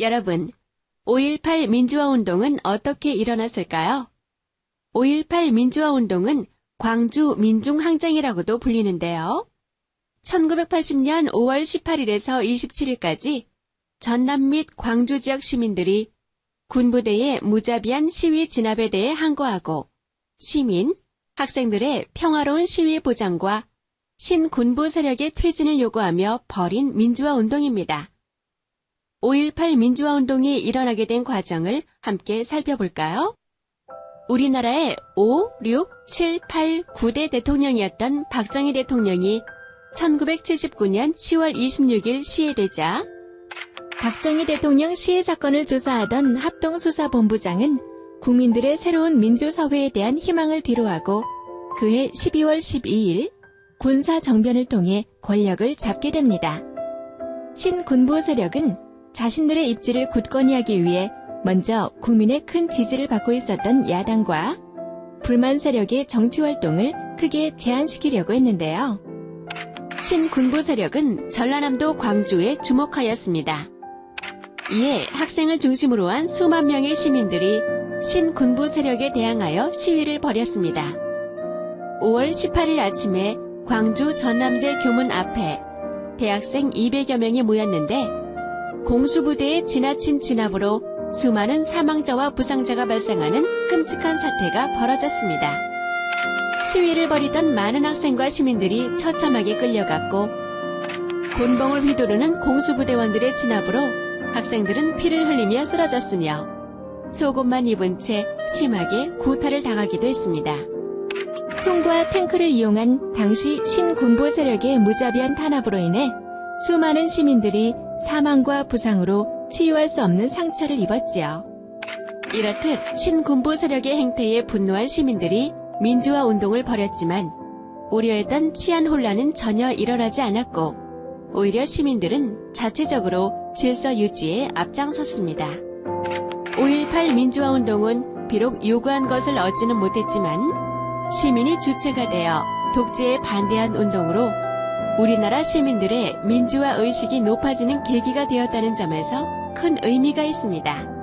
여러분, 5.18 민주화 운동은 어떻게 일어났을까요? 5.18 민주화 운동은 광주 민중항쟁이라고도 불리는데요. 1980년 5월 18일에서 27일까지 전남 및 광주 지역 시민들이 군부대의 무자비한 시위 진압에 대해 항거하고 시민, 학생들의 평화로운 시위 보장과 신군부 세력의 퇴진을 요구하며 벌인 민주화 운동입니다. 5.18 민주화 운동이 일어나게 된 과정을 함께 살펴볼까요? 우리나라의 5, 6, 7, 8, 9대 대통령이었던 박정희 대통령이 1979년 10월 26일 시해되자 박정희 대통령 시해 사건을 조사하던 합동수사본부장은 국민들의 새로운 민주사회에 대한 희망을 뒤로하고 그해 12월 12일 군사 정변을 통해 권력을 잡게 됩니다. 신군부 세력은 자신들의 입지를 굳건히 하기 위해 먼저 국민의 큰 지지를 받고 있었던 야당과 불만 세력의 정치 활동을 크게 제한시키려고 했는데요. 신군부 세력은 전라남도 광주에 주목하였습니다. 이에 학생을 중심으로 한 수만 명의 시민들이 신군부 세력에 대항하여 시위를 벌였습니다. 5월 18일 아침에 광주 전남대 교문 앞에 대학생 200여 명이 모였는데 공수부대의 지나친 진압으로 수많은 사망자와 부상자가 발생하는 끔찍한 사태가 벌어졌습니다. 시위를 벌이던 많은 학생과 시민들이 처참하게 끌려갔고 곤봉을 휘두르는 공수부대원들의 진압으로 학생들은 피를 흘리며 쓰러졌으며 속옷만 입은 채 심하게 구타를 당하기도 했습니다. 총과 탱크를 이용한 당시 신군부 세력의 무자비한 탄압으로 인해 수많은 시민들이 사망과 부상으로 치유할 수 없는 상처를 입었지요. 이렇듯 신군부 세력의 행태에 분노한 시민들이 민주화 운동을 벌였지만 우려했던 치안 혼란은 전혀 일어나지 않았고 오히려 시민들은 자체적으로 질서 유지에 앞장섰습니다. 5.18 민주화 운동은 비록 요구한 것을 얻지는 못했지만 시민이 주체가 되어 독재에 반대한 운동으로 우리나라 시민들의 민주화 의식이 높아지는 계기가 되었다는 점에서 큰 의미가 있습니다.